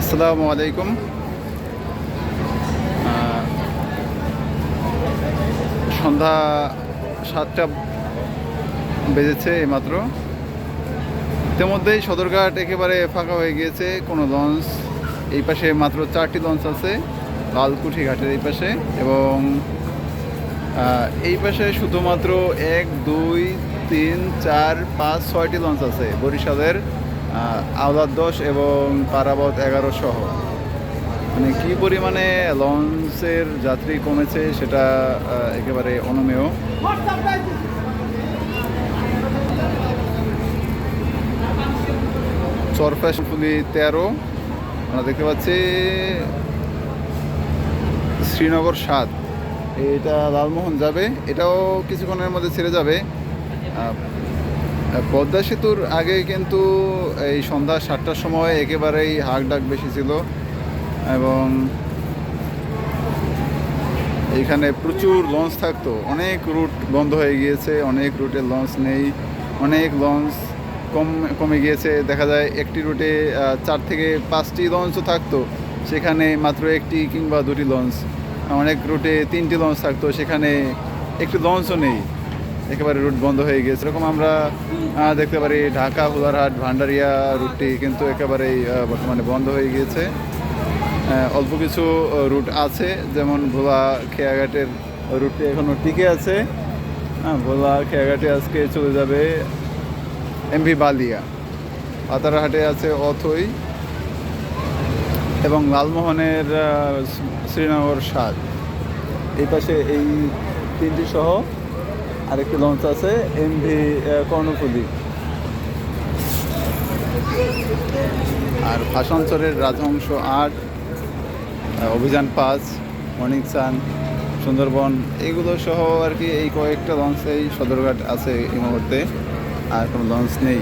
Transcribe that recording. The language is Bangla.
আসসালামু আলাইকুম। সন্ধ্যা সাতটা বেজেছে এইমাত্র। ইতিমধ্যেই সদরঘাট একেবারে ফাঁকা হয়ে গিয়েছে, কোনো লঞ্চ। এই পাশে মাত্র চারটি লঞ্চ আছে, লালকুঠি ঘাটের এই পাশে এবং এই পাশে শুধুমাত্র এক, দুই, তিন, চার, পাঁচ, ছয়টি লঞ্চ আছে, বরিশালের আওলাদ দশ এবং পারাবত এগারো সহ। মানে কী পরিমাণে লঞ্চের যাত্রী কমেছে সেটা একেবারে অনুমেয় চরফ্যাশনফুলি তেরো। আমরা দেখতে পাচ্ছি শ্রীনগর সাত। এটা লালমোহন যাবে। এটাও কিছুক্ষণের মধ্যে ছেড়ে যাবে। পদ্মা সেতুর আগে কিন্তু এই সন্ধ্যা সাতটার সময় একেবারেই হাক ডাক বেশি ছিল এবং এখানে প্রচুর লঞ্চ থাকতো। অনেক রুট বন্ধ হয়ে গিয়েছে, অনেক রুটে লঞ্চ নেই, অনেক লঞ্চ কম, কমে গিয়েছে। দেখা যায় একটি রুটে চার থেকে পাঁচটি লঞ্চও থাকতো, সেখানে মাত্র একটি কিংবা দুটি লঞ্চ। অনেক রুটে তিনটি লঞ্চ থাকতো, সেখানে একটি লঞ্চও নেই। একেবারে রুট বন্ধ হয়ে গিয়েছে। এরকম আমরা দেখতে পারি ঢাকা হুলারহাট ভান্ডারিয়া রুটটি কিন্তু একেবারেই বর্তমানে বন্ধ হয়ে গিয়েছে। অল্প কিছু রুট আছে, যেমন ভোলা খেয়াঘাটের রুটটি এখনও টিকে আছে। ভোলা খেয়াঘাটে আজকে চলে যাবে এমভি বালিয়া। পাতারহাটে আছে অথই এবং লালমোহনের শ্রীনগর সাত। এই পাশে এই তিনটি সহ আরেকটি লঞ্চ আছে এমভি কর্ণফুলি। আর ভাষাঞ্চলের রাজহংস আট অভিযান পাঁচ মর্নিং সান সুন্দরবন, এগুলো সহ আর কি এই কয়েকটা লঞ্চ এই সদরঘাট আছে এই মুহূর্তে, আর কোনো লঞ্চ নেই।